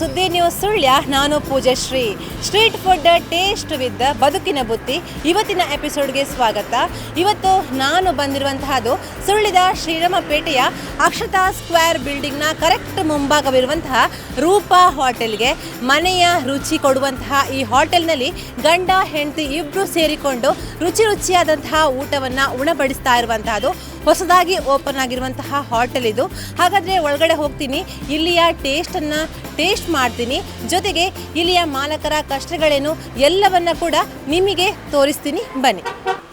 ಸುದ್ದಿ ನ್ಯೂಸ್ ಸುಳ್ಯ, ನಾನು Poojashree street food taste with ಬದುಕಿನ ಬುತ್ತಿ. ಇವತ್ತಿನ ಎಪಿಸೋಡ್ಗೆ ಸ್ವಾಗತ. ಇವತ್ತು ನಾನು ಬಂದಿರುವಂತಹದ್ದು ಸುಳ್ಳಿದ ಶ್ರೀರಾಮಪೇಟೆಯ ಅಕ್ಷತಾ ಸ್ಕ್ವೇರ್ ಬಿಲ್ಡಿಂಗ್ನ ಕರೆಕ್ಟ್ ಮುಂಭಾಗವಿರುವಂತಹ ರೂಪಾ ಹೋಟೆಲ್ಗೆ ಮನೆಯ ರುಚಿ ಕೊಡುವಂತಹ ಈ ಹೋಟೆಲ್ನಲ್ಲಿ ಗಂಡ, ಹೆಂಡತಿ ಇಬ್ಬರು ಸೇರಿಕೊಂಡು ರುಚಿ ರುಚಿಯಾದಂತಹ ಊಟವನ್ನು ಉಣಬಡಿಸ್ತಾ ಇರುವಂತಹದ್ದು ಹೊಸದಾಗಿ ಓಪನ್ ಆಗಿರುವಂತಹ ಹೋಟೆಲ್ ಇದು. ಹಾಗಾದರೆ ಒಳಗಡೆ ಹೋಗ್ತೀನಿ ಇಲ್ಲಿಯ ಟೇಸ್ಟನ್ನು ಟೇಸ್ಟ್ ಮಾಡ್ತೀನಿ. ಜೊತೆಗೆ ಇಲ್ಲಿಯ ಮಾಲಕರ ಕಷ್ಟಗಳೇನು ಎಲ್ಲವನ್ನ ಕೂಡ ನಿಮಗೆ ತೋರಿಸ್ತೀನಿ. ಬನ್ನಿ.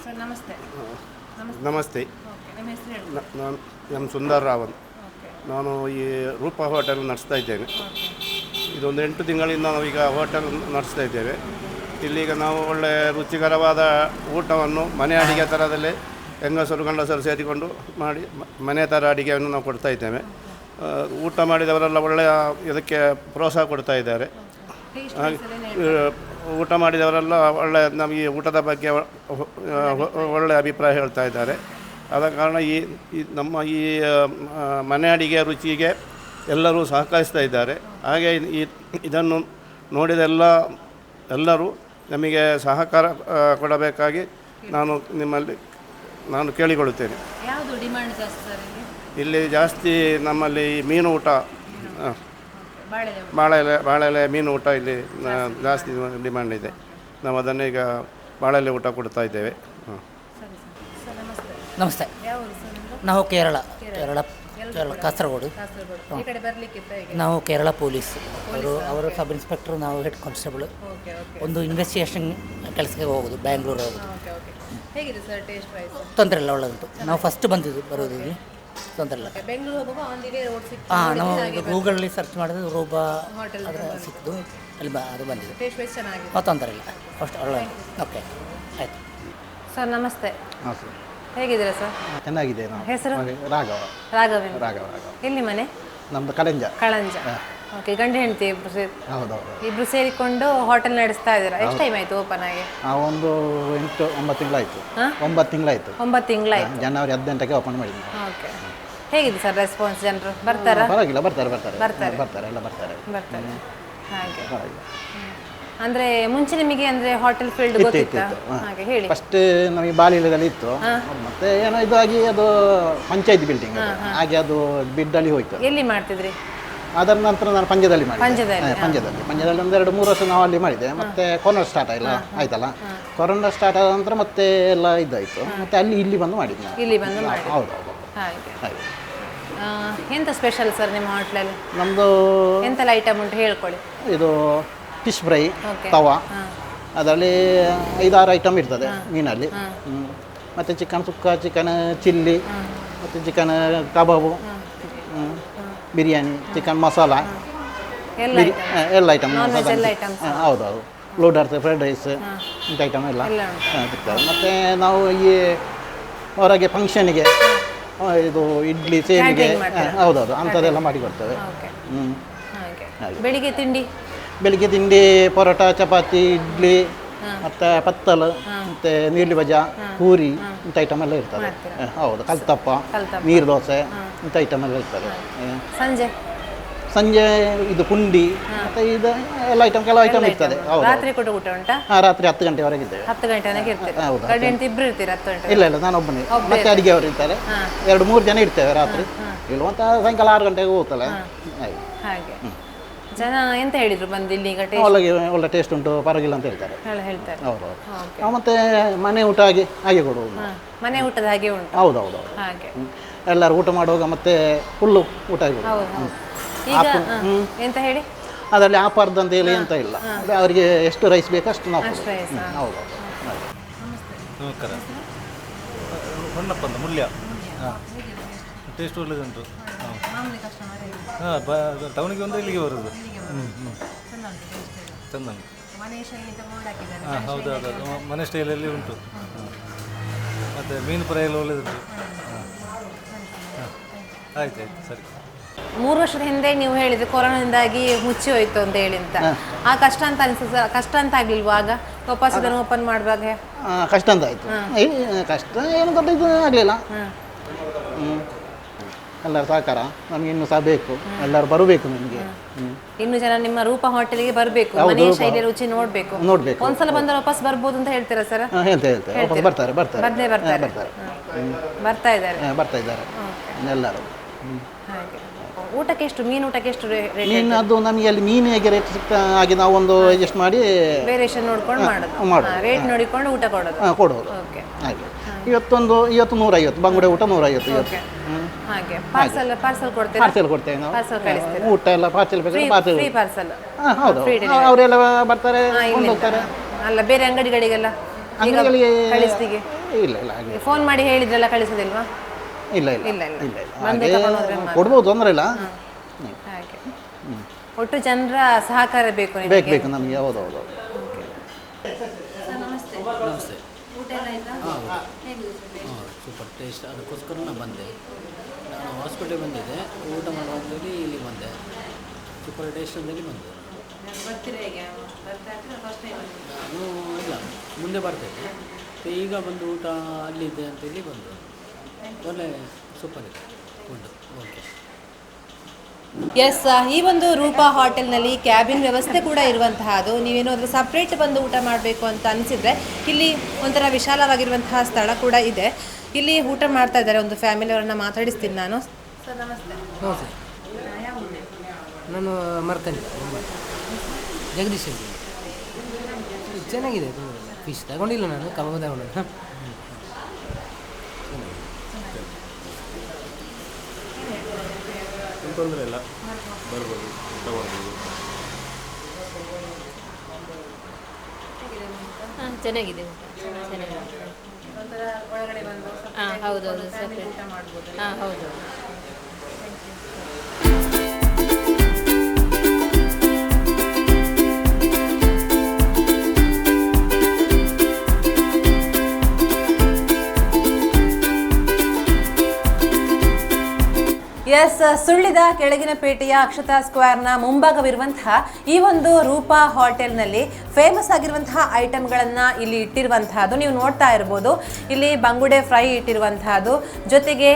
ಸರ್ ನಮಸ್ತೆ. ನಮಸ್ತೆ. ನಿಮ್ಮ ಸುಂದರ್ ರಾವನ್. ನಾನು ಈ ರೂಪ ಹೋಟೆಲ್ ನಡೆಸ್ತಾ ಇದ್ದೇನೆ. ಇದೊಂದು ಎಂಟು ತಿಂಗಳಿಂದ ಈಗ ಹೋಟೆಲ್ ನಡೆಸ್ತಾ ಇದ್ದೇವೆ. ಇಲ್ಲಿಗ ನಾವು ಒಳ್ಳೆಯ ರುಚಿಕರವಾದ ಊಟವನ್ನು ಮನೆ ಅಡಿಗೆ ಥರದಲ್ಲೇ ಹೆಂಗಸರು ಗಂಡಸರು ಸೇರಿಕೊಂಡು ಮಾಡಿ ಮನೆ ಥರ ಅಡುಗೆಯನ್ನು ನಾವು ಕೊಡ್ತಾ ಇದ್ದೇವೆ. ಊಟ ಮಾಡಿದವರೆಲ್ಲ ಒಳ್ಳೆಯ ಇದಕ್ಕೆ ಪ್ರೋತ್ಸಾಹ ಕೊಡ್ತಾ ಇದ್ದಾರೆ. ಊಟ ಮಾಡಿದವರೆಲ್ಲ ಒಳ್ಳೆ ನಮಗೆ ಊಟದ ಬಗ್ಗೆ ಒಳ್ಳೆಯ ಅಭಿಪ್ರಾಯ ಹೇಳ್ತಾ ಇದ್ದಾರೆ. ಆದ ಕಾರಣ ಈ ನಮ್ಮ ಈ ಮನೆ ಅಡಿಗೆ ರುಚಿಗೆ ಎಲ್ಲರೂ ಸಹಕರಿಸ್ತಾ ಇದ್ದಾರೆ. ಹಾಗೆ ಈ, ಇದನ್ನು ನೋಡಿದ ಎಲ್ಲ ಎಲ್ಲರೂ ನಮಗೆ ಸಹಕಾರ ಕೊಡಬೇಕಾಗಿ ನಾನು ನಿಮ್ಮಲ್ಲಿ ನಾನು ಕೇಳಿಕೊಳ್ಳುತ್ತೇನೆ. ಯಾವುದು ಡಿಮಾಂಡ್ ಜಾಸ್ತಿ ಸರ್ ಇಲ್ಲಿ? ಇಲ್ಲಿ ಜಾಸ್ತಿ ನಮ್ಮಲ್ಲಿ ಮೀನು ಊಟ ಬಾಳೆಲೆ ಬಾಳೆಲೆ ಮೀನು ಊಟ ಇಲ್ಲಿ ಆ, ಜಾಸ್ತಿ ಡಿಮ್ಯಾಂಡ್ ಇದೆ. ನಾವು ಅದನ್ನು ಈಗ ಬಾಳೆಲೆ ಊಟ ಕೊಡ್ತಾ ಇದ್ದೇವೆ. ಹಾಂ. ಸರಿ ಸರ್. ನಮಸ್ತೆ. ನಮಸ್ತೆ. ಯಾವ ಊರು ಸರ್ ನಿಮ್ಮದು ನಾವು ಕೇರಳ ಕೇರಳ. ಕೇರಳ ಕಾಸರಗೋಡು. ಕಾಸರಗೋಡು. ಈ ಕಡೆ ಬರ್ಲಿಕ್ಕಿತ್ತ ಹೇಗೆ? ನಾವು ಕೇರಳ ಪೊಲೀಸ್. ಅವರು ಅವರು ಸಬ್ ಇನ್ಸ್ಪೆಕ್ಟರ್ ನಾವು ಹೆಡ್ ಕಾನ್ಸ್ಟೇಬಲ್. Okay okay. ಒಂದು ಇನ್ವೆಸ್ಟಿಗೇಷನ್ ಕೆಲಸಕ್ಕೆ ಹೋಗೋದು ಬ್ಯಾಂಗ್ಳೂರು ಹೋಗೋದು ಹೇಗಿದೆ ಸರ್ ಟೇಸ್ಟ್ ವೈಸ್ ತೊಂದರೆ ಇಲ್ಲ ಒಳ್ಳೆದುಂಟು. ನಾವು ಫಸ್ಟ್ ಬಂದಿದ್ದು ಬರೋದಿದ್ವಿ ತೊಂದರೆ ಇಲ್ಲ. ಬೆಂಗಳೂರು ಹೋಗುವಾಗ ಆನ್ ದಿ ವೇ ರೋಡ್ ಸಿಕ್ತು. ಹಾಂ ನಾವು ಗೂಗಲಲ್ಲಿ ಸರ್ಚ್ ಮಾಡಿದ್ರೆ ರೂಬಾ ಹೋಟೆಲ್ ಅದರ ಸಿಕ್ಕಿದ್ದು. ಅಲ್ಲಿ ಬ ಅದು ಬಂದಿದೆ ಟೇಸ್ಟ್ ವೈಸ್ ಚೆನ್ನಾಗಿದೆ. ಆ, ತೊಂದರೆ ಇಲ್ಲ. ಅಷ್ಟು ಒಳ್ಳೆ ಓಕೆ ಆಯಿತು. ಸರ್ ನಮಸ್ತೆ. ಹಾಂ ಸರ್ ಹೇಗಿದ್ದೀರಾ ಸರ್ ಚೆನ್ನಾಗಿದೆ ನಾವು ಹೆಸರು? ರಾಘವ. ರಾಘವೇಂದ್ರ. ರಾಘವ ರಾಘವ. ಎಲ್ಲಿ ಮನೆ? ನಮ್ಮದು ಕಳಂಜ. ಕಳಂಜ. ಓಕೆ ಗಂಡ ಹೆಂಡತಿ ಇಬ್ರು ಸೇರಿ ಹೌದೌದು. ಇಬ್ರು ಸೇರಿಕೊಂಡು ಹೋಟೆಲ್ ನಡೆಸ್ತಾ ಇದ್ದೀರಾ? ಎಷ್ಟು ಟೈಮ್ ಆಯ್ತು ಓಪನ್ ಆಗಿ? ಆ ಒಂದು ಎಂಟು ಒಂಬತ್ತು ತಿಂಗಳಾಯಿತು. ಹಾ? ಒಂಬತ್ತು ತಿಂಗಳಾಯಿತು. ಒಂಬತ್ತು ತಿಂಗಳಾಯ್ತು. ಜನವರಿ ಹದಿನೆಂಟಕ್ಕೆ ಓಪನ್ ಮಾಡಿದ್ವಿ. ಓಕೆ. ಹೇಗಿದೆ ಸರ್ ರೆಸ್ಪಾನ್ಸ್ ಜನರು? ಬರ್ತಾರಾ? ಪರವಾಗಿಲ್ಲ ಬರ್ತಾರೆ ಬರ್ತಾರೆ. ಬರ್ತಾರೆ. ಬರ್ತಾರೆ ಎಲ್ಲ ಬರ್ತಾರೆ. ಬರ್ತಾರೆ. ಹಾಗೆ. ಪರವಾಗಿಲ್ಲ. ಅಂದ್ರೆ ಮುಂಚೆ ನಿಮಗೆ ಅಂದ್ರೆ ಹೋಟೆಲ್ ಫೀಲ್ಡ್ ಗೊತ್ತಿತ್ತು? ಇತ್ತು. ಗೊತ್ತಿತ್ತಾ ಹಾಗೆ ಹೇಳಿ. ಫಸ್ಟ್ ನಮಗೆ ಬಾಲಿಲದಲ್ಲಿ ಇತ್ತು. ಮತ್ತೆ ಏನೋ ಇದಾಗಿ ಅದು ಪಂಚಾಯತ್ ಬಿಲ್ಡಿಂಗ್ ಹಾಗೆ ಅದು ಬಿಡ್ಡಲ್ಲಿ ಹೋಯ್ತು ಎಲ್ಲಿ ಮಾಡ್ತಿದ್ರಿ? ಅದರ ನಂತರ ನಾನು ಪಂಜದಲ್ಲಿ ಮಾಡಿದೆ ಪಂಜದಲ್ಲಿ, ಪಂಜದಲ್ಲಿ ಪಂಜದಲ್ಲಿ ಒಂದು ಎರಡು ಮೂರು ವರ್ಷ ನಾವು ಅಲ್ಲಿ ಮಾಡಿದೆ ಮತ್ತೆ ಕೊರೋನಾ ಸ್ಟಾರ್ಟ್ ಆಯಿಲ್ಲ ಆಯ್ತಲ್ಲ. ಕೊರೋನಾ ಸ್ಟಾರ್ಟ್ ಆದ ನಂತರ ಮತ್ತೆ ಎಲ್ಲ ಇದಾಯಿತು. ಮತ್ತೆ ಅಲ್ಲಿ ಇಲ್ಲಿ ಬಂದು ಮಾಡಿದ್ದೆ ಇಲ್ಲಿ ಬಂದು ಹೌದು ಹೌದು. ಹಾಗೆ. ಎಂತ ಸ್ಪೆಷಲ್ ಸರ್ ನಿಮ್ಮ ಹೋಟ್ಲಲ್ಲಿ ನಮ್ಮದು ಎಂತೆಲ್ಲ ಐಟಮ್ ಉಂಟು ಹೇಳ್ಕೊಳ್ಳಿ ಇದು ಫಿಶ್ ಫ್ರೈ ತವಾ. ಅದರಲ್ಲಿ ಐದಾರು ಐಟಮ್ ಇರ್ತದೆ ಮೀನಲ್ಲಿ. ಮತ್ತೆ ಚಿಕನ್ ಸುಕ್ಕ ಚಿಕನ್ ಚಿಲ್ಲಿ ಮತ್ತು ಚಿಕನ್ ಕಬಾಬು. ಬಿರಿಯಾನಿ ಚಿಕನ್ ಮಸಾಲ ಎಲ್ಲ ಬಿರಿ ಆ, ಎಲ್ಲ ಐಟಮ್ ಎಲ್ಲ items. ಹೌದು ಹೌದು. ಲೋಡರ್ಸ್ ಫ್ರೈಡ್ ರೈಸ್ ಇಂಥ ಐಟಮ್ ಎಲ್ಲ. ಎಲ್ಲ ಉಂಟು. ಆ, ಸಿಗ್ತದೆ ಮತ್ತು ನಾವು ಈ ಹೊರಗೆ ಫಂಕ್ಷನಿಗೆ ಇದು ಇಡ್ಲಿ ಸೇವಿಗೆ Catering ಮಾಡ್ತೀರಾ? ಆ, ಹೌದೌದು ಅಂಥದ್ದೆಲ್ಲ ಮಾಡಿಕೊಡ್ತೇವೆ. ಓಕೆ. ಹ್ಞೂ ಹಾಗೆ. ಬೆಳಿಗ್ಗೆ ತಿಂಡಿ? ಬೆಳಿಗ್ಗೆ ತಿಂಡಿ ಪರೋಟ ಚಪಾತಿ ಇಡ್ಲಿ ಮತ್ತು ಪತ್ತಲು ಮತ್ತು ನೀರ್ಲಿ ಬಜ ಪೂರಿ ಇಂಥ ಐಟಮ್ ಎಲ್ಲ ಇರ್ತದೆ. ಹೌದು. ಕಲ್ತಪ್ಪ ನೀರ್ ದೋಸೆ ಇಂಥ ಐಟಮ್ ಎಲ್ಲ ಇರ್ತದೆ. ಸಂಜೆ? ಸಂಜೆ ಇದು ಪುಂಡಿ ಮತ್ತು ಇದು ಎಲ್ಲ ಐಟಮ್ ಕೆಲವು ಐಟಮ್ ಇರ್ತದೆ. ಹೌದು ರಾತ್ರಿ ಕೂಡ ಊಟ ಉಂಟಾ? ಹಾಂ ರಾತ್ರಿ ಹತ್ತು ಗಂಟೆವರೆಗೆ ಇದ್ದೇವೆ. ಹತ್ತು ಗಂಟೆ ಇರ್ತೀರಿ? ಹೌದು, ಹೆಂಡತಿ ಇಬ್ರು ಇರ್ತೀರಿ ಹತ್ತು ಗಂಟೆ? ಇಲ್ಲ ಇಲ್ಲ ನಾನು ಒಬ್ಬನೇ. ಮತ್ತೆ ಮತ್ತೆ ಅಡಿಗೆಯವರು ಇರ್ತಾರೆ. ಎರಡು ಮೂರು ಜನ ಇರ್ತೇವೆ ರಾತ್ರಿ. ಇಲ್ವಂತ ಸಾಯಂಕಾಲ ಆರು ಗಂಟೆಗೆ ಹೋಗ್ತಲ್ಲ. ಹಾಗೆ. ಹಾಗೆ. ಜನ ಎಂತ ಹೇಳಿದ್ರು ಬಂದು ಇಲ್ಲಿ ಈಗ ಟೇಸ್ಟ್ ಒಳ್ಳೆ ಒಳ್ಳೆ ಟೇಸ್ಟ್ ಉಂಟು ಪರವಾಗಿಲ್ಲ ಅಂತ ಹೇಳ್ತಾರೆ. ಹೇಳ್ತಾರೆ. ಹೌದು ಹೌದು. ನಾವು ಮತ್ತೆ ಮನೆ ಊಟ ಹಾಗೆ ಹಾಗೆ ಕೊಡುವುದು. ಹಾ ಮನೆ ಊಟದ ಹಾಗೆ ಉಂಟು. ಹೌದು ಹೌದು ಹೌದು. ಹಾಗೆ. ಹ್ಮ್. ಎಲ್ಲರೂ ಊಟ ಮಾಡುವಾಗ ಮತ್ತೆ ಫುಲ್ಲು ಊಟ ಆಗಿ. ಹೌದು ಹೌದು. ಈಗ ಹಾ, ಎಂತ ಹೇಳಿ? ಅದರಲ್ಲಿ ಆಪಾರ್ದು ಅಂತ ಹೇಳಿ ಎಂತ ಇಲ್ಲ. ಅದು ಅವರಿಗೆ ಎಷ್ಟು ರೈಸ್ ಬೇಕು ಅಷ್ಟು ನಾವು. ಅಷ್ಟು ಹ್ಮ್, ಹೌದು ಹೌದು. ಹಾಗೆ. ನಮಸ್ಕಾರ ಹೊನ್ನಪ್ಪ ಅಂತ ಮುಲ್ಯ ಹಾಂ. ಟೇಸ್ಟ್ ಒಳ್ಳೆದುಂಟು. ಹಾಂ. ಹಾಂ ಬ ಟೌನಿಗೆ ಒಂದು ಇಲ್ಲಿಗೆ ಬರೋದು. ಹ್ಞೂ ಹ್ಞೂ ಚೆಂದ ಉಂಟು ಹಾಂ ಹೌದು ಹೌದು ಮನೆ ಸ್ಟೈಲಲ್ಲಿ ಉಂಟು. ಮತ್ತು ಮೀನು ಫ್ರೈ ಎಲ್ಲ ಒಳ್ಳೆಯದುಂಟು ಆಯ್ತು ಆಯ್ತು ಸರಿ. ಮೂರು ವರ್ಷದ ಹಿಂದೆ ನೀವು ಹೇಳಿದ್ರೆ ಕೊರೋನಾದಿಂದಾಗಿ ಮುಚ್ಚಿ ಹೋಯ್ತು ಅಂತ ಹೇಳಿ ಅಂತ. ಆ ಕಷ್ಟ ಅಂತ ಅನ್ಸ ಕಷ್ಟ ಅಂತ ಆಗ್ಲಿಲ್ವಾ ಆಗ? ವಾಪಸ್ ಅದನ್ನು ಓಪನ್ ಮಾಡುವಾಗ? ಆ, ಕಷ್ಟ ಅಂತ ಆಯ್ತು. ಕಷ್ಟ ಏನು ದೊಡ್ಡ ಇದು ಆಗಲಿಲ್ಲ. ಎಲ್ಲರ ಸಹಕಾರ. ನಮಗೆ ಇನ್ನು ಸಹ ಬೇಕು. ಎಲ್ಲರೂ ಬರಬೇಕು ನಮಗೆ ಇನ್ನು ಜನ ನಿಮ್ಮ ರೂಪ ಹೋಟೆಲ್ಗೆ ಬರಬೇಕು. ಮನೆಯ ಶೈಲಿ ರುಚಿ ನೋಡ್ಬೇಕು. ನೋಡಬೇಕು. ಒಂದ್ಸಲ ಬಂದ್ರೆ ವಾಪಸ್ ಬರ್ಬೋದು ಅಂತ ಹೇಳ್ತೀರಾ ಸರ್? ಹೇಳ್ತಾ ವಾಪಸ್ ಬರ್ತಾರೆ ಬರ್ತಾರೆ. ಬರ್ದೇ ಬರ್ತಾರೆ. ಬರ್ತಾರೆ. ಬರ್ತಾ ಇದ್ದಾರೆ. ಬರ್ತಾ ಇದ್ದಾರೆ. ಎಲ್ಲರೂ. ಹಾಗೆ. ಊಟಕ್ಕೆ ಎಷ್ಟು ಮೀನು ಊಟಕ್ಕೆ ಎಷ್ಟು ರೇಟ್ ಮೀನು ಅದು ನಮಗೆ ಅಲ್ಲಿ ಮೀನು ಹೇಗೆ ರೇಟ್ ಸಿಗ್ತಾ ಹಾಗೆ ನಾವು ಒಂದು ಅಡ್ಜಸ್ಟ್ ಮಾಡಿ ವೇರಿಯೇಷನ್ ನೋಡ್ಕೊಂಡು ಮಾಡೋದು. ಮಾಡೋದು. ರೇಟ್ ನೋಡಿಕೊಂಡು ಊಟ ಕೊಡೋದು. ಹಾ, ಕೊಡೋದು. ಓಕೆ. ಹಾಗೆ. ಇವತ್ತೊಂದು ಇವತ್ತು ನೂರೈವತ್ತು. ಬಂಗುಡೆ ಊಟ ನೂರೈವತ್ತು ಇವತ್ತು. ಹಾಗೆ ಪಾರ್ಸಲ್ ಪಾರ್ಸಲ್ ಕೊಡ್ತೇವೆ ಪಾರ್ಸೆಲ್ ಕೊಡ್ತೇವೆ ನಾವು. ಪಾರ್ಸಲ್ ಕಳಿಸ್ತೇವೆ ಊಟ ಎಲ್ಲ ಪಾರ್ಸೆಲ್ ಬೇಕಾದ್ರೆ ಪಾರ್ಸೆಲ್ ಫ್ರೀ ಪಾರ್ಸಲ್ ಹಾಂ ಹೌದು ಅವರೆಲ್ಲ ಬರ್ತಾರೆ ಹೋಗ್ತಾರೆ ಅಲ್ಲ ಬೇರೆ ಅಂಗಡಿಗಳಿಗೆಲ್ಲ. ಅಂಗಡಿಗಳಿಗೆ ಕಳಿಸ್ಲಿಕ್ಕೆ ಇಲ್ಲ ಇಲ್ಲ ಹಾಗೆ ಫೋನ್ ಮಾಡಿ ಹೇಳಿದ್ರೆಲ್ಲ ಕಳಿಸೋದಿಲ್ವಾ? ಇಲ್ಲ ಇಲ್ಲ. ಇಲ್ಲ ಇಲ್ಲ. ಇಲ್ಲ. ಕೊಡ್ಬೋದು ತೊಂದರೆ ಇಲ್ಲ. ಹಾಗೆ. ಒಟ್ಟು ಜನರ ಸಹಕಾರ ಬೇಕು ನಿಮಗೆ ಬೇಕು ಬೇಕು ನಮಗೆ. ಹೌದು ಹೌದು ಹೌದು. ಸೂಪರ್. ಟೇಸ್ಟ್ ಅದಕ್ಕೋಸ್ಕರ ನಾನು ಬಂದೆ. ಹಾಸ್ಪಿಟಲ್ ಬಂದಿದೆ ಊಟ ಮಾಡುವಂಥೇಳಿ ಇಲ್ಲಿ ಬಂದೆ. ಸೂಪರ್ ಟೇಸ್ಟಲ್ಲಿ ಬಂದೆ ನಾನು ಇಲ್ಲ ಮುಂದೆ ಬರ್ತೇನೆ ಈಗ ಬಂದು ಊಟ ಅಲ್ಲಿದ್ದೆ ಅಂತೇಳಿ ಬಂದು. ಒಳ್ಳೆ ಸೂಪರ್ ಇದೆ ಫುಡ್ ಓಕೆ ಎಸ್ ಈ ಒಂದು ರೂಪ ಹೋಟೆಲ್ನಲ್ಲಿ ಕ್ಯಾಬಿನ್ ವ್ಯವಸ್ಥೆ ಕೂಡ ಇರುವಂತಹದ್ದು ನೀವೇನಾದರೂ ಸಪ್ರೇಟ್ ಬಂದು ಊಟ ಮಾಡಬೇಕು ಅಂತ ಅನಿಸಿದರೆ ಇಲ್ಲಿ ಒಂಥರ ವಿಶಾಲವಾಗಿರುವಂತಹ ಸ್ಥಳ ಕೂಡ ಇದೆ. ಇಲ್ಲಿ ಊಟ ಮಾಡ್ತಾ ಇದ್ದಾರೆ ಒಂದು ಫ್ಯಾಮಿಲಿ ಅವರನ್ನ ಮಾತಾಡಿಸ್ತೀನಿ ನಾನು. ಸರ್ ನಮಸ್ತೆ. ನಮಸ್ತೆ. ನಾನು ಮರ್ತೇನೆ ಜಗದೀಶ್ ಅಂತ. ಚೆನ್ನಾಗಿದೆ ಫಿಶ್ ತಗೊಂಡಿಲ್ಲ ನಾನು ಕಬಾಬ್ ತಗೊಂಡಿಲ್ಲ. ತೊಂದರೆ ಇಲ್ಲ. ಬರ್ಬೋದು ತಗೊಳ್ಬೋದು. ಹಾಂ ಚೆನ್ನಾಗಿದೆ ಊಟ. ಚೆನ್ನಾಗಿದೆ. ಹೌದು ಹೌದು ಎಸ್ ಸುಳ್ಳಿದ ಕೆಳಗಿನ ಪೇಟೆಯ ಅಕ್ಷತಾ ಸ್ಕ್ವೇರ್ನ ಮುಂಭಾಗವಿರುವಂತಹ ಈ ಒಂದು ರೂಪಾ ಹೋಟೆಲ್ನಲ್ಲಿ ಫೇಮಸ್ ಆಗಿರುವಂತಹ ಐಟಮ್ಗಳನ್ನು ಇಲ್ಲಿ ಇಟ್ಟಿರುವಂತಹದ್ದು. ನೀವು ನೋಡ್ತಾ ಇರ್ಬೋದು. ಇಲ್ಲಿ ಬಂಗುಡೆ ಫ್ರೈ ಇಟ್ಟಿರುವಂತಹದ್ದು. ಜೊತೆಗೆ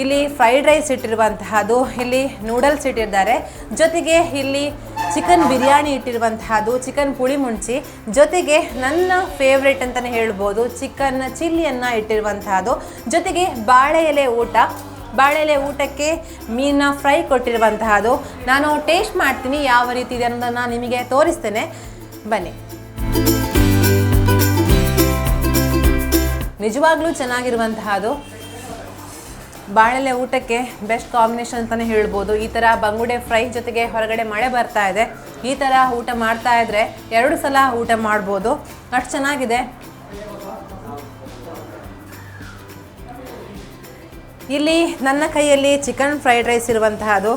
ಇಲ್ಲಿ ಫ್ರೈಡ್ ರೈಸ್ ಇಟ್ಟಿರುವಂತಹದ್ದು. ಇಲ್ಲಿ ನೂಡಲ್ಸ್ ಇಟ್ಟಿದ್ದಾರೆ. ಜೊತೆಗೆ ಇಲ್ಲಿ ಚಿಕನ್ ಬಿರಿಯಾನಿ ಇಟ್ಟಿರುವಂತಹದ್ದು. ಚಿಕನ್ ಪುಳಿ ಮುಂಚಿ. ಜೊತೆಗೆ ನನ್ನ ಫೇವ್ರೇಟ್ ಅಂತಲೇ ಹೇಳ್ಬೋದು. ಚಿಕನ್ ಚಿಲ್ಲಿಯನ್ನು ಇಟ್ಟಿರುವಂತಹದ್ದು. ಜೊತೆಗೆ ಬಾಳೆ ಎಲೆ ಊಟ. ಬಾಳೆಲೆ ಊಟಕ್ಕೆ ಮೀನನ್ನ ಫ್ರೈ ಕೊಟ್ಟಿರುವಂತಹದ್ದು ನಾನು ಟೇಸ್ಟ್ ಮಾಡ್ತೀನಿ ಯಾವ ರೀತಿ ಇದೆ ಅನ್ನೋದನ್ನು ನಿಮಗೆ ತೋರಿಸ್ತೇನೆ. ಬನ್ನಿ. ನಿಜವಾಗ್ಲೂ ಚೆನ್ನಾಗಿರುವಂತಹದ್ದು ಬಾಳೆಲೆ ಊಟಕ್ಕೆ ಬೆಸ್ಟ್ ಕಾಂಬಿನೇಷನ್ ಅಂತಲೇ ಹೇಳ್ಬೋದು. ಈ ಥರ ಬಂಗುಡೆ ಫ್ರೈ ಜೊತೆಗೆ ಹೊರಗಡೆ ಮಳೆ ಬರ್ತಾ ಇದೆ. ಈ ಥರ ಊಟ ಮಾಡ್ತಾ ಇದ್ರೆ ಎರಡು ಸಲ ಊಟ ಮಾಡ್ಬೋದು. ಅಷ್ಟು ಚೆನ್ನಾಗಿದೆ. ಇಲ್ಲಿ ನನ್ನ ಕೈಯಲ್ಲಿ ಚಿಕನ್ ಫ್ರೈಡ್ ರೈಸ್ ಇರುವಂತಹದ್ದು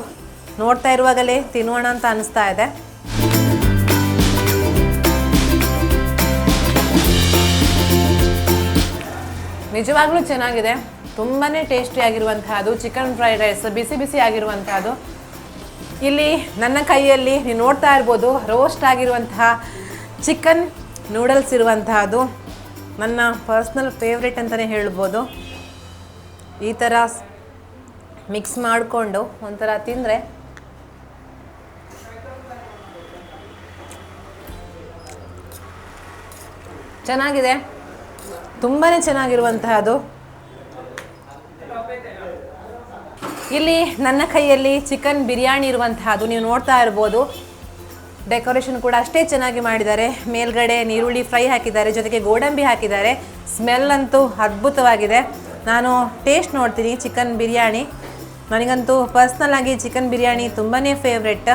ನೋಡ್ತಾ ಇರುವಾಗಲೇ ತಿನ್ನೋಣ ಅಂತ ಅನಿಸ್ತಾ ಇದೆ. ನಿಜವಾಗ್ಲೂ ಚೆನ್ನಾಗಿದೆ. ತುಂಬಾ ಟೇಸ್ಟಿ ಆಗಿರುವಂತಹದ್ದು ಚಿಕನ್ ಫ್ರೈಡ್ ರೈಸ್, ಬಿಸಿ ಬಿಸಿ ಆಗಿರುವಂತಹದ್ದು ಇಲ್ಲಿ ನನ್ನ ಕೈಯಲ್ಲಿ ನೀವು ನೋಡ್ತಾ ಇರ್ಬೋದು ರೋಸ್ಟ್ ಆಗಿರುವಂತಹ ಚಿಕನ್ ನೂಡಲ್ಸ್ ಇರುವಂತಹದ್ದು ನನ್ನ ಪರ್ಸ್ನಲ್ ಫೇವ್ರೆಟ್ ಅಂತಲೇ ಹೇಳ್ಬೋದು. ಈ ಥರ ಮಿಕ್ಸ್ ಮಾಡಿಕೊಂಡು ಒಂಥರ ತಿಂದರೆ ಚೆನ್ನಾಗಿದೆ. ತುಂಬಾ ಚೆನ್ನಾಗಿರುವಂತಹದ್ದು ಇಲ್ಲಿ ನನ್ನ ಕೈಯಲ್ಲಿ ಚಿಕನ್ ಬಿರಿಯಾನಿ ಇರುವಂತಹದ್ದು ನೀವು ನೋಡ್ತಾ ಇರ್ಬೋದು. ಡೆಕೋರೇಷನ್ ಕೂಡ ಅಷ್ಟೇ ಚೆನ್ನಾಗಿ ಮಾಡಿದ್ದಾರೆ. ಮೇಲ್ಗಡೆ ನೀರುಳ್ಳಿ ಫ್ರೈ ಹಾಕಿದ್ದಾರೆ, ಜೊತೆಗೆ ಗೋಡಂಬಿ ಹಾಕಿದ್ದಾರೆ. ಸ್ಮೆಲ್ ಅಂತೂ ಅದ್ಭುತವಾಗಿದೆ. ನಾನು ಟೇಸ್ಟ್ ನೋಡ್ತೀನಿ ಚಿಕನ್ ಬಿರಿಯಾನಿ. ನನಗಂತೂ ಪರ್ಸ್ನಲ್ ಆಗಿ ಚಿಕನ್ ಬಿರಿಯಾನಿ ತುಂಬಾ ಫೇವ್ರೆಟ್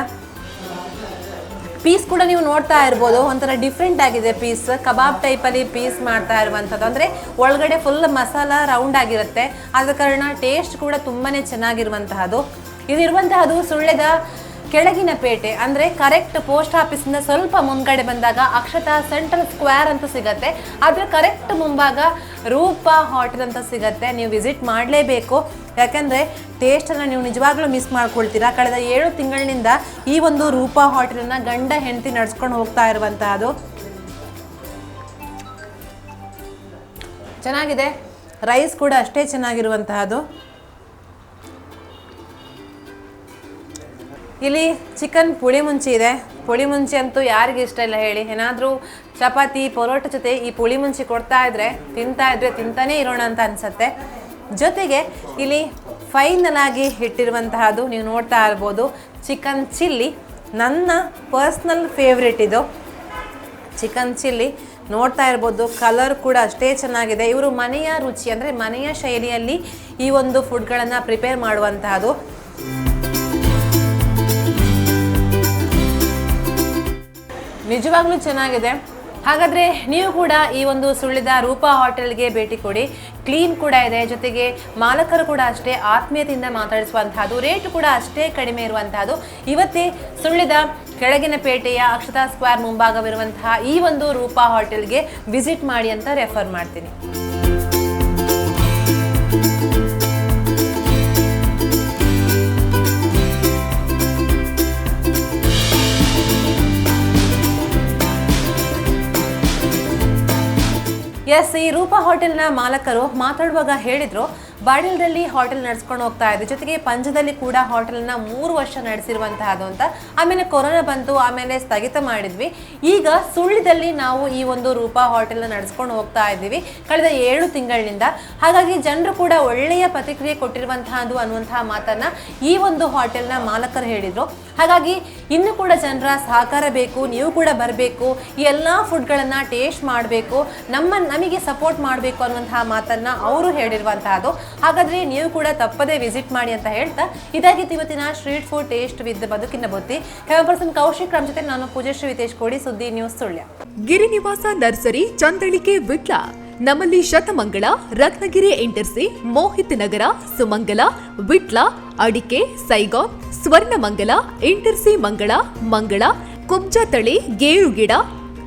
ಪೀಸ್ ಕೂಡ ನೀವು ನೋಡ್ತಾ ಇರ್ಬೋದು, ಒಂಥರ ಡಿಫ್ರೆಂಟ್ ಆಗಿದೆ ಪೀಸ್ ಕಬಾಬ್ ಟೈಪಲ್ಲಿ ಪೀಸ್ ಮಾಡ್ತಾ ಇರುವಂಥದ್ದು. ಅಂದರೆ ಒಳಗಡೆ ಫುಲ್ ಮಸಾಲ ರೌಂಡ್ ಆಗಿರುತ್ತೆ. ಆದ ಕಾರಣ ಟೇಸ್ಟ್ ಕೂಡ ತುಂಬಾ ಚೆನ್ನಾಗಿರುವಂತಹದ್ದು. ಇದಿರುವಂತಹದ್ದು ಸುಳ್ಯದ ಕೆಳಗಿನ ಪೇಟೆ, ಅಂದರೆ ಕರೆಕ್ಟ್ ಪೋಸ್ಟ್ ಆಫೀಸಿಂದ ಸ್ವಲ್ಪ ಮುಂದ್ಗಡೆ ಬಂದಾಗ ಅಕ್ಷತಾ ಸೆಂಟ್ರಲ್ ಸ್ಕ್ವೇರ್ ಅಂತ ಸಿಗತ್ತೆ. ಅದರ ಕರೆಕ್ಟ್ ಮುಂಭಾಗ ರೂಪ ಹೋಟೆಲ್ ಅಂತ ಸಿಗತ್ತೆ. ನೀವು ವಿಸಿಟ್ ಮಾಡಲೇಬೇಕು. ಯಾಕೆಂದರೆ ಟೇಸ್ಟನ್ನು ನೀವು ನಿಜವಾಗ್ಲೂ ಮಿಸ್ ಮಾಡ್ಕೊಳ್ತೀರಾ. ಕಳೆದ ಏಳು ತಿಂಗಳಿನಿಂದ ಈ ಒಂದು ರೂಪ ಹೋಟೆಲನ್ನು ಗಂಡ ಹೆಂಡತಿ ನಡ್ಸ್ಕೊಂಡು ಹೋಗ್ತಾ ಇರುವಂತಹದ್ದು. ಚೆನ್ನಾಗಿದೆ. ರೈಸ್ ಕೂಡ ಅಷ್ಟೇ ಚೆನ್ನಾಗಿರುವಂತಹದ್ದು. ಇಲ್ಲಿ ಚಿಕನ್ ಪುಳಿ ಮುಂಚಿ ಇದೆ. ಪುಳಿ ಮುಂಚಿ ಅಂತೂ ಯಾರಿಗೆ ಇಷ್ಟ ಇಲ್ಲ ಹೇಳಿ. ಏನಾದರೂ ಚಪಾತಿ, ಪರೋಟ ಜೊತೆ ಈ ಪುಳಿ ಮುಂಚಿ ಕೊಡ್ತಾ ಇದ್ರೆ, ತಿಂತಾ ಇದ್ರೆ ತಿಂತಾನೇ ಇರೋಣ ಅಂತ ಅನಿಸುತ್ತೆ. ಜೊತೆಗೆ ಇಲ್ಲಿ ಫೈನಲ್ ಆಗಿ ಇಟ್ಟಿರುವಂತಹದ್ದು ನೀವು ನೋಡ್ತಾ ಇರ್ಬೋದು. ಚಿಕನ್ ಚಿಲ್ಲಿ, ನನ್ನ ಪರ್ಸ್ನಲ್ ಫೇವ್ರೆಟ್ ಇದು. ಚಿಕನ್ ಚಿಲ್ಲಿ, ನೋಡ್ತಾ ಇರ್ಬೋದು. ಕಲರ್ ಕೂಡ ಅಷ್ಟೇ ಚೆನ್ನಾಗಿದೆ. ಇವರು ಮನೆಯ ರುಚಿ ಅಂದರೆ ಮನೆಯ ಶೈಲಿಯಲ್ಲಿ ಈ ಒಂದು ಫುಡ್ಗಳನ್ನು ಪ್ರಿಪೇರ್ ಮಾಡುವಂತಹದ್ದು. ನಿಜವಾಗ್ಲೂ ಚೆನ್ನಾಗಿದೆ. ಹಾಗಾದರೆ ನೀವು ಕೂಡ ಈ ಒಂದು ಸುಳ್ಳಿದ ರೂಪ ಹೋಟೆಲ್ಗೆ ಭೇಟಿ ಕೊಡಿ. ಕ್ಲೀನ್ ಕೂಡ ಇದೆ. ಜೊತೆಗೆ ಮಾಲಕರು ಕೂಡ ಅಷ್ಟೇ ಆತ್ಮೀಯತೆಯಿಂದ ಮಾತಾಡಿಸುವಂತಹದ್ದು, ರೇಟ್ ಕೂಡ ಅಷ್ಟೇ ಕಡಿಮೆ ಇರುವಂತಹದ್ದು. ಇವತ್ತೇ ಸುಳ್ಳಿದ ಕೆಳಗಿನ ಪೇಟೆಯ ಅಕ್ಷತಾ ಸ್ಕ್ವೇರ್ ಮುಂಭಾಗವಿರುವಂತಹ ಈ ಒಂದು ರೂಪಾ ಹೋಟೆಲ್ಗೆ ವಿಸಿಟ್ ಮಾಡಿ ಅಂತ ರೆಫರ್ ಮಾಡ್ತೀನಿ. ಎಸ್ ಈ ರೂಪಾ ಹೋಟೆಲ್ನ ಮಾಲಕರು ಮಾತಾಡುವಾಗ ಹೇಳಿದ್ರು ಬಾಡಿಲ್ದಲ್ಲಿ ಹೋಟೆಲ್ ನಡೆಸ್ಕೊಂಡು ಹೋಗ್ತಾ ಇದ್ದೆ ಜೊತೆಗೆ ಪಂಜದಲ್ಲಿ ಕೂಡ ಹೋಟೆಲ್ನ ಮೂರು ವರ್ಷ ನಡೆಸಿರುವಂತಹದ್ದು ಅಂತ. ಆಮೇಲೆ ಕೊರೋನಾ ಬಂತು ಆಮೇಲೆ ಸ್ಥಗಿತ ಮಾಡಿದ್ವಿ. ಈಗ ಸುಳ್ಳಿದಲ್ಲಿ ನಾವು ಈ ಒಂದು ರೂಪ ಹೋಟೆಲ್ನ ನಡೆಸ್ಕೊಂಡು ಹೋಗ್ತಾ ಇದ್ದೀವಿ ಕಳೆದ ಏಳು ತಿಂಗಳಿನಿಂದ. ಹಾಗಾಗಿ ಜನರು ಕೂಡ ಒಳ್ಳೆಯ ಪ್ರತಿಕ್ರಿಯೆ ಕೊಟ್ಟಿರುವಂತಹದ್ದು ಅನ್ನುವಂತಹ ಮಾತನ್ನ ಈ ಒಂದು ಹೋಟೆಲ್ನ ಮಾಲಕರು ಹೇಳಿದ್ರು. ಹಾಗಾಗಿ ಇನ್ನು ಕೂಡ ಜನರ ಸಹಕಾರ ಬೇಕು, ನೀವು ಕೂಡ ಬರಬೇಕು, ಈ ಎಲ್ಲ ಫುಡ್ಗಳನ್ನು ಟೇಸ್ಟ್ ಮಾಡಬೇಕು, ನಮ್ಮ ನಮಗೆ ಸಪೋರ್ಟ್ ಮಾಡಬೇಕು ಅನ್ನುವಂತಹ ಮಾತನ್ನು ಅವರು ಹೇಳಿರುವಂತಹದ್ದು. ಹಾಗಾದ್ರೆ ನೀವು ಕೂಡ ತಪ್ಪದೇ ವಿಸಿಟ್ ಮಾಡಿ ಅಂತ ಹೇಳ್ತಾ ಇದಾಗಿತ್ತು ಇವತ್ತಿನ ಸ್ಟ್ರೀಟ್ ಫುಡ್ ಟೇಸ್ಟ್ ವಿತ್ ಬದುಕಿನ ಬುತ್ತಿ ಕ್ಯಾಮರಾ ಪರ್ಸನ್ ಕೌಶಿಕ್ ರಾಮ್ ಜೊತೆ ನಾನು ಪೂಜಶ್ರೀ ವಿತೇಶ್ ಕೋಡಿ, ಸುದ್ದಿ ನ್ಯೂಸ್ ಸುಳ್ಯ. ಗಿರಿನಿವಾಸ ನರ್ಸರಿ, ಚಂದಳಿಕೆ ವಿಟ್ಲ. ನಮ್ಮಲ್ಲಿ ಶತಮಂಗಳ, ರತ್ನಗಿರಿ ಇಂಟರ್ಸಿ, ಮೋಹಿತ್ ನಗರ, ಸುಮಂಗಲ, ವಿಟ್ಲ, ಅಡಿಕೆ ಸೈಗಾನ್ ಸ್ವರ್ಣಮಂಗಲ, ಇಂಟರ್ಸಿ ಮಂಗಳ ಮಂಗಳ ಕುಬ್ಜ ತಳಿ ಗೇರು ಗಿಡ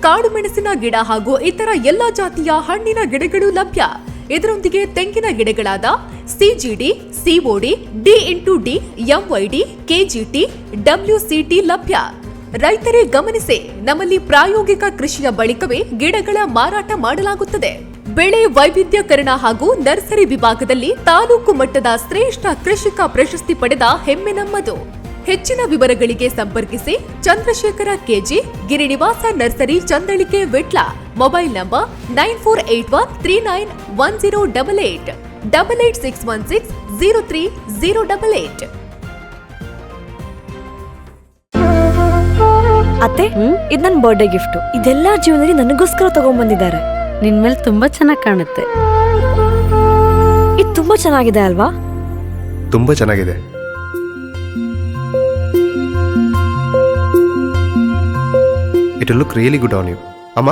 ಕಾಡು ಮೆಣಸಿನ ಗಿಡ ಹಾಗೂ ಇತರ ಎಲ್ಲಾ ಜಾತಿಯ ಹಣ್ಣಿನ ಗಿಡಗಳು ಲಭ್ಯ. ಇದರೊಂದಿಗೆ ತೆಂಗಿನ ಗಿಡಗಳಾದ CGD COD D into D MYD KGT WCT ಲಭ್ಯ. ರೈತರೇ ಗಮನಿಸಿ, ನಮ್ಮಲ್ಲಿ ಪ್ರಾಯೋಗಿಕ ಕೃಷಿಯ ಬಳಿಕವೇ ಗಿಡಗಳ ಮಾರಾಟ ಮಾಡಲಾಗುತ್ತದೆ. ಬೆಳೆ ವೈವಿಧ್ಯಕರಣ ಹಾಗೂ ನರ್ಸರಿ ವಿಭಾಗದಲ್ಲಿ ತಾಲೂಕು ಮಟ್ಟದ ಶ್ರೇಷ್ಠ ಕೃಷಿಕ ಪ್ರಶಸ್ತಿ ಪಡೆದ ಹೆಮ್ಮೆ ನಮ್ಮದು ಹೆಚ್ಚಿನ ವಿವರಗಳಿಗೆ ಸಂಪರ್ಕಿಸಿ Chandrashekhara KG Girinivasa nursery, Chandalike, Vitla. Mobile number nine four eight one three nine one zero double eight double eight six one six zero three zero double eight. ಅತ್ತೆ ಇದು ನನ್ನ ಬರ್ಡೇ ಗಿಫ್ಟ್ ಇದೆಲ್ಲ ಜೀವನದಲ್ಲಿ ನನಗೋಸ್ಕರ ತಗೊಂಡ್ಬಂದಿದ್ದಾರೆ ನಿನ್ ಮೇಲೆ ತುಂಬಾ ಚೆನ್ನಾಗಿ ಕಾಣುತ್ತೆ. ಇದು ತುಂಬಾ ಚೆನ್ನಾಗಿದೆ ಅಲ್ವಾ? ತುಂಬಾ ಚೆನ್ನಾಗಿದೆ. It look really good on you ಅಮ್ಮ?